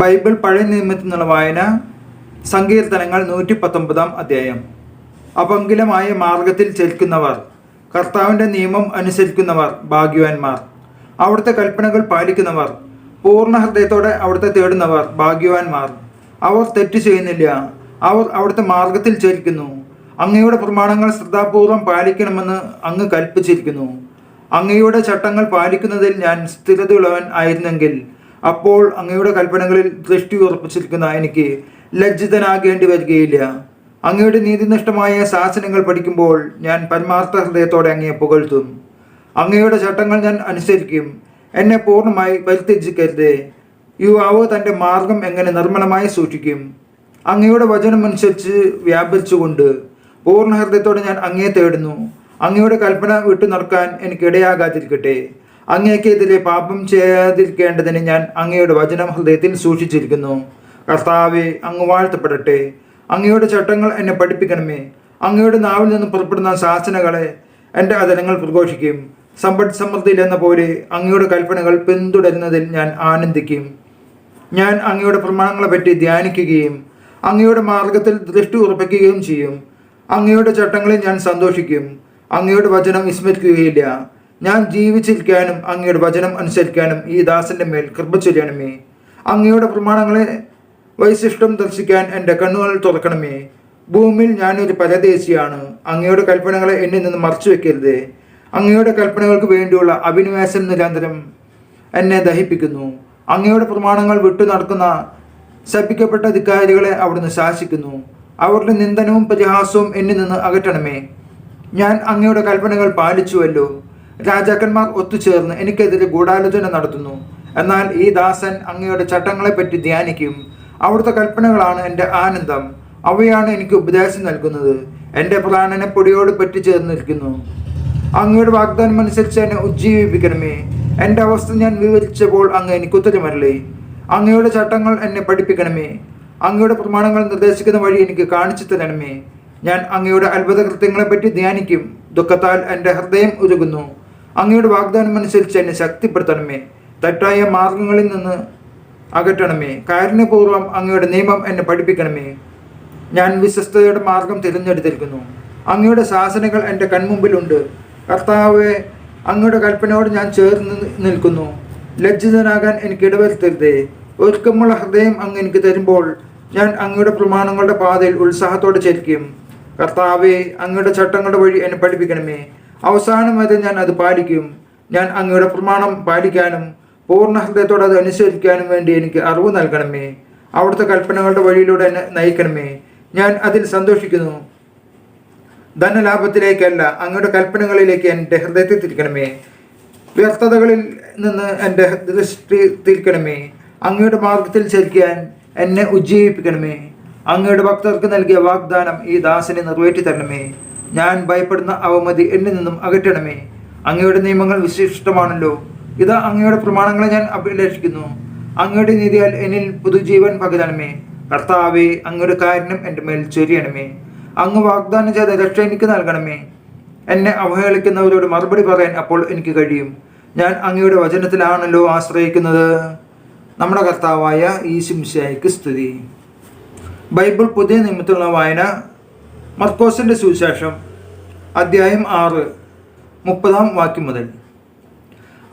Bible പഴയ നിയമത്തിൽ നിന്നുള്ള വായന സങ്കീർത്തനങ്ങൾ നൂറ്റി പത്തൊമ്പതാം അധ്യായം. അപങ്കിലമായ മാർഗത്തിൽ ചലിക്കുന്നവർ കർത്താവിന്റെ നിയമം അനുസരിക്കുന്നവർ ഭാഗ്യവാന്മാർ. അവിടുത്തെ കൽപ്പനകൾ പാലിക്കുന്നവർ പൂർണ ഹൃദയത്തോടെ അവിടുത്തെ തേടുന്നവർ ഭാഗ്യവാന്മാർ. അവർ തെറ്റ് ചെയ്യുന്നില്ല. അവർ അവിടുത്തെ മാർഗത്തിൽ ചലിക്കുന്നു അങ്ങയുടെ പ്രമാണങ്ങൾ ശ്രദ്ധാപൂർവം പാലിക്കണമെന്ന് അങ്ങ് കൽപ്പിച്ചിരിക്കുന്നു. അങ്ങയുടെ ചട്ടങ്ങൾ പാലിക്കുന്നതിൽ ഞാൻ സ്ഥിരതയുള്ളവൻ ആയിരുന്നെങ്കിൽ അപ്പോൾ അങ്ങയുടെ കൽപ്പനകളിൽ ദൃഷ്ടി ഉറപ്പിച്ചിരിക്കുന്ന എനിക്ക് ലജ്ജിതനാകേണ്ടി വരികയില്ല. അങ്ങയുടെ നീതിനിഷ്ഠമായ ശാസനങ്ങൾ പഠിക്കുമ്പോൾ ഞാൻ പരമാർത്ഥ ഹൃദയത്തോടെ അങ്ങയെ പുകഴ്ത്തും. അങ്ങയുടെ ചട്ടങ്ങൾ ഞാൻ അനുസരിക്കും. എന്നെ പൂർണമായി പരിത്യജിക്കരുത്. യുവാവ് തന്റെ മാർഗം എങ്ങനെ നിർമ്മലമായി സൂക്ഷിക്കും? അങ്ങയുടെ വചനമനുസരിച്ച് വ്യാപരിച്ചുകൊണ്ട് പൂർണ ഹൃദയത്തോടെ ഞാൻ അങ്ങയെ തേടുന്നു. അങ്ങയുടെ കൽപ്പന വിട്ടു നടക്കാൻ എനിക്ക് ഇടയാകാതിരിക്കട്ടെ. അങ്ങേക്കെതിരെ പാപം ചെയ്യാതിരിക്കേണ്ടതിന് ഞാൻ അങ്ങയുടെ വചനം ഹൃദയത്തിൽ സൂക്ഷിച്ചിരിക്കുന്നു. കർത്താവെ അങ്ങ് വാഴ്ത്തപ്പെടട്ടെ. അങ്ങയുടെ ചട്ടങ്ങൾ എന്നെ പഠിപ്പിക്കണമേ. അങ്ങയുടെ നാവിൽ നിന്ന് പുറപ്പെടുന്ന ശാസനകളെ എന്റെ അതരങ്ങൾ പ്രഘോഷിക്കും. സമ്പദ് സമൃദ്ധിയിൽ എന്ന പോലെ അങ്ങയുടെ കൽപ്പനകൾ പിന്തുടരുന്നതിൽ ഞാൻ ആനന്ദിക്കും. ഞാൻ അങ്ങയുടെ പ്രമാണങ്ങളെ പറ്റി ധ്യാനിക്കുകയും അങ്ങയുടെ മാർഗത്തിൽ ദൃഷ്ടി ഉറപ്പിക്കുകയും ചെയ്യും. അങ്ങയുടെ ചട്ടങ്ങളിൽ ഞാൻ സന്തോഷിക്കും. അങ്ങയുടെ വചനം വിസ്മരിക്കുകയില്ല. ഞാൻ ജീവിച്ചിരിക്കാനും അങ്ങയുടെ വചനം അനുസരിക്കാനും ഈ ദാസന്റെ മേൽ കൃപ ചൊല്ലണമേ അങ്ങയുടെ പ്രമാണങ്ങളെ വൈശിഷ്ടം ദർശിക്കാൻ എന്റെ കണ്ണുകൾ തുറക്കണമേ. ഭൂമിയിൽ ഞാനൊരു പരദേശിയാണ്. അങ്ങയുടെ കൽപ്പനകളെ എന്നിൽ നിന്ന് മറച്ചു വെക്കരുത് അങ്ങയുടെ കൽപ്പനകൾക്ക് വേണ്ടിയുള്ള അഭിനിവേശം നിരന്തരം എന്നെ ദഹിപ്പിക്കുന്നു. അങ്ങയുടെ പ്രമാണങ്ങൾ വിട്ടു നടക്കുന്ന ശപിക്കപ്പെട്ട അധികാരികളെ അവിടുന്ന് ശാസിക്കുന്നു. അവരുടെ നിന്ദനവും പരിഹാസവും എന്നിൽ നിന്ന് അകറ്റണമേ. ഞാൻ അങ്ങയുടെ കൽപ്പനകൾ പാലിച്ചുവല്ലോ. രാജാക്കന്മാർ ഒത്തുചേർന്ന് എനിക്കെതിരെ ഗൂഢാലോചന നടത്തുന്നു. എന്നാൽ ഈ ദാസൻ അങ്ങയുടെ ചട്ടങ്ങളെ ചട്ടങ്ങളെപ്പറ്റി ധ്യാനിക്കും. അവിടുത്തെ കൽപ്പനകളാണ് എന്റെ ആനന്ദം. അവയാണ് എനിക്ക് ഉപദേശം നൽകുന്നത്. എന്റെ പ്രാണനെ പൊടിയോട് പറ്റിച്ചേർന്നിരിക്കുന്നു അങ്ങയുടെ വാഗ്ദാനം അനുസരിച്ച് എന്നെ ഉജ്ജീവിപ്പിക്കണമേ. എന്റെ അവസ്ഥ ഞാൻ വിവരിച്ചപ്പോൾ അങ്ങ് എനിക്ക് ഉത്തരമല്ലേ അങ്ങയുടെ ചട്ടങ്ങൾ എന്നെ പഠിപ്പിക്കണമേ. അങ്ങയുടെ പ്രമാണങ്ങൾ നിർദ്ദേശിക്കുന്ന വഴി എനിക്ക് കാണിച്ചു തരണമേ. ഞാൻ അങ്ങയുടെ അത്ഭുത കൃത്യങ്ങളെപ്പറ്റി ധ്യാനിക്കും. ദുഃഖത്താൽ എന്റെ ഹൃദയം ഉരുകുന്നു. അങ്ങയുടെ വാഗ്ദാനം അനുസരിച്ച് എന്നെ ശക്തിപ്പെടുത്തണമേ. തെറ്റായ മാർഗങ്ങളിൽ നിന്ന് അകറ്റണമേ. കാരുണ്യപൂർവം അങ്ങയുടെ നിയമം എന്നെ പഠിപ്പിക്കണമേ. ഞാൻ വിശ്വസ്തയുടെ മാർഗം തിരഞ്ഞെടുത്തിരിക്കുന്നു. അങ്ങയുടെ ശാസനകൾ എന്റെ കൺമുമ്പിലുണ്ട്. കർത്താവെ അങ്ങയുടെ കൽപ്പനയോട് ഞാൻ ചേർന്ന് നിൽക്കുന്നു. ലജ്ജിതനാകാൻ എനിക്ക് ഇടവരുത്തരുതേ. ഒരുക്കമുള്ള ഹൃദയം അങ്ങ് എനിക്ക് തരുമ്പോൾ ഞാൻ അങ്ങയുടെ പ്രമാണങ്ങളുടെ പാതയിൽ ഉത്സാഹത്തോടെ ചരിക്കും. കർത്താവെ അങ്ങയുടെ ചട്ടങ്ങളുടെ വഴി എന്നെ പഠിപ്പിക്കണമേ. അവസാനം വരെ ഞാൻ അത് പാലിക്കും. ഞാൻ അങ്ങയുടെ പ്രമാണം പാലിക്കാനും പൂർണ ഹൃദയത്തോടെ അത് അനുസരിക്കാനും വേണ്ടി എനിക്ക് അറിവ് നൽകണമേ. അവിടുത്തെ കൽപ്പനകളുടെ വഴിയിലൂടെ എന്നെ നയിക്കണമേ. ഞാൻ അതിൽ സന്തോഷിക്കുന്നു. ധനലാഭത്തിലേക്കല്ല അങ്ങയുടെ കൽപ്പനകളിലേക്ക് എന്റെ ഹൃദയത്തെ തിരിക്കണമേ. വ്യർത്ഥതകളിൽ നിന്ന് എന്റെ ദൃഷ്ടി തിരിക്കണമേ. അങ്ങയുടെ മാർഗത്തിൽ ചരിക്കാൻ എന്നെ ഉജ്ജീവിപ്പിക്കണമേ. അങ്ങയുടെ ഭക്തർക്ക് നൽകിയ വാഗ്ദാനം ഈ ദാസനെ നിറവേറ്റി തരണമേ ഞാൻ ഭയപ്പെടുന്ന അവമതി എന്നിൽ നിന്നും അകറ്റണമേ. അങ്ങയുടെ നിയമങ്ങൾ വിശിഷ്ടമാണല്ലോ. ഇതാ അങ്ങയുടെ പ്രമാണങ്ങളെ ഞാൻ അഭിലേഷിക്കുന്നു. അങ്ങയുടെ നീതിയാൽ എന്നിൽ പുതുജീവൻ പകരണമേ. കർത്താവേ അങ്ങയുടെ കാരുണ്യം എന്റെ മേൽ ചൊരിയണമേ. അങ്ങ് വാഗ്ദാനം ചെയ്ത രക്ഷ എനിക്ക് നൽകണമേ. എന്നെ അവഹേളിക്കുന്നവരോട് മറുപടി പറയാൻ അപ്പോൾ എനിക്ക് കഴിയും. ഞാൻ അങ്ങയുടെ വചനത്തിലാണല്ലോ ആശ്രയിക്കുന്നത്. നമ്മുടെ കർത്താവായ ഈ ശിംശയ്ക്ക് സ്തുതി. ബൈബിൾ പുതിയ നിയമത്തിലുള്ള വായന മർക്കോസിന്റെ സുവിശേഷം അദ്ധ്യായം ആറ് മുപ്പതാം വാക്യം മുതൽ.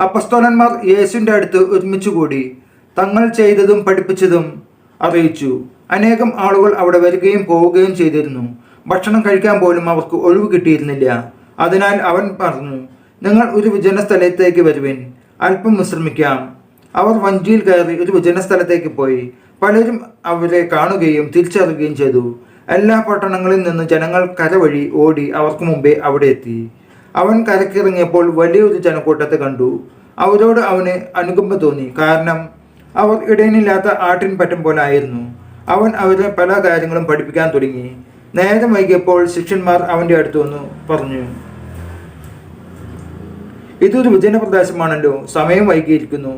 അപ്പസ്തോലന്മാർ യേശുവിന്റെ അടുത്ത് ഒരുമിച്ച് കൂടി തങ്ങൾ ചെയ്തതും പഠിപ്പിച്ചതും അറിയിച്ചു. അനേകം ആളുകൾ അവിടെ വരികയും പോവുകയും ചെയ്തിരുന്നു. ഭക്ഷണം കഴിക്കാൻ പോലും അവർക്ക് ഒഴിവ് കിട്ടിയിരുന്നില്ല. അതിനാൽ അവൻ പറഞ്ഞു നിങ്ങൾ ഒരു വിജന സ്ഥലത്തേക്ക് വരുവിൻ. അല്പം വിശ്രമിക്കാം. അവർ വഞ്ചിയിൽ കയറി ഒരു വിജന സ്ഥലത്തേക്ക് പോയി. പലരും അവരെ കാണുകയും തിരിച്ചറിയുകയും ചെയ്തു. എല്ലാ പട്ടണങ്ങളിൽ നിന്ന് ജനങ്ങൾ കര വഴി ഓടി അവർക്ക് മുമ്പേ അവിടെ എത്തി. അവൻ കരക്കിറങ്ങിയപ്പോൾ വലിയൊരു ജനക്കൂട്ടത്തെ കണ്ടു. അവരോട് അവന് അനുകമ്പ തോന്നി. കാരണം അവർ ഇടയനില്ലാത്ത ആട്ടിൻ പറ്റം പോലെ ആയിരുന്നു. അവൻ അവരെ പല കാര്യങ്ങളും പഠിപ്പിക്കാൻ തുടങ്ങി. നേരം വൈകിയപ്പോൾ ശിഷ്യന്മാർ അവന്റെ അടുത്ത് വന്നു പറഞ്ഞു ഇതൊരു വിജനപ്രദേശമാണല്ലോ സമയം വൈകിയിരിക്കുന്നു.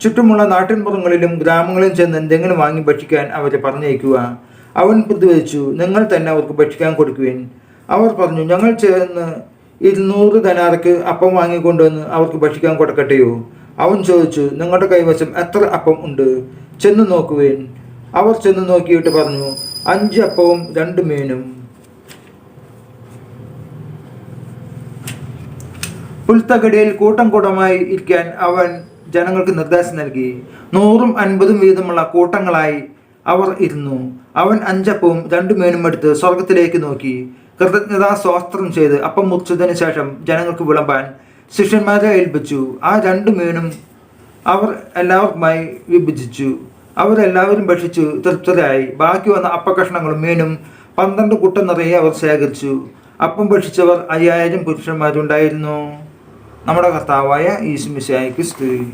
ചുറ്റുമുള്ള നാട്ടിൻപുറങ്ങളിലും ഗ്രാമങ്ങളിലും ചെന്ന് എന്തെങ്കിലും വാങ്ങി ഭക്ഷിക്കാൻ അവരെ പറഞ്ഞയക്കുക. അവൻ പ്രതിവദിച്ചു നിങ്ങൾ തന്നെ അവർക്ക് ഭക്ഷിക്കാൻ കൊടുക്കുവിൻ. അവർ പറഞ്ഞു ഞങ്ങൾ ചേർന്ന് ഇരുന്നൂറ് ധനാർക്ക് അപ്പം വാങ്ങിക്കൊണ്ടുവന്ന് അവർക്ക് ഭക്ഷിക്കാൻ കൊടുക്കട്ടെയോ? അവൻ ചോദിച്ചു നിങ്ങളുടെ കൈവശം എത്ര അപ്പം ഉണ്ട്? ചെന്ന് നോക്കുവേൻ. അവർ ചെന്ന് നോക്കിയിട്ട് പറഞ്ഞു അഞ്ച് അപ്പവും രണ്ട് മീനും. പുൽത്തകടിയിൽ കൂട്ടം കൂട്ടമായി ഇരിക്കാൻ അവൻ ജനങ്ങൾക്ക് നിർദ്ദേശം നൽകി. നൂറും അൻപതും വീതമുള്ള കൂട്ടങ്ങളായി അവർ ഇരുന്നു. അവൻ അഞ്ചപ്പവും രണ്ടു മീനും എടുത്ത് സ്വർഗത്തിലേക്ക് നോക്കി. കൃതജ്ഞതാ സ്വാസ്ത്രം ചെയ്ത് അപ്പം മുറിച്ചതിന് ശേഷം ജനങ്ങൾക്ക് വിളമ്പാൻ ശിഷ്യന്മാരെ ഏൽപ്പിച്ചു. ആ രണ്ടു മീനും അവർ എല്ലാവർക്കുമായി വിഭജിച്ചു. അവരെല്ലാവരും ഭക്ഷിച്ചു തൃപ്തരായി. ബാക്കി വന്ന അപ്പകഷ്ണങ്ങളും മീനും പന്ത്രണ്ട് കുട്ട നിറയെ അവർ ശേഖരിച്ചു. അപ്പം ഭക്ഷിച്ചവർ അയ്യായിരം പുരുഷന്മാരുണ്ടായിരുന്നു. നമ്മുടെ കർത്താവായ ഈശ്മിശായിക്ക് സ്തുതി.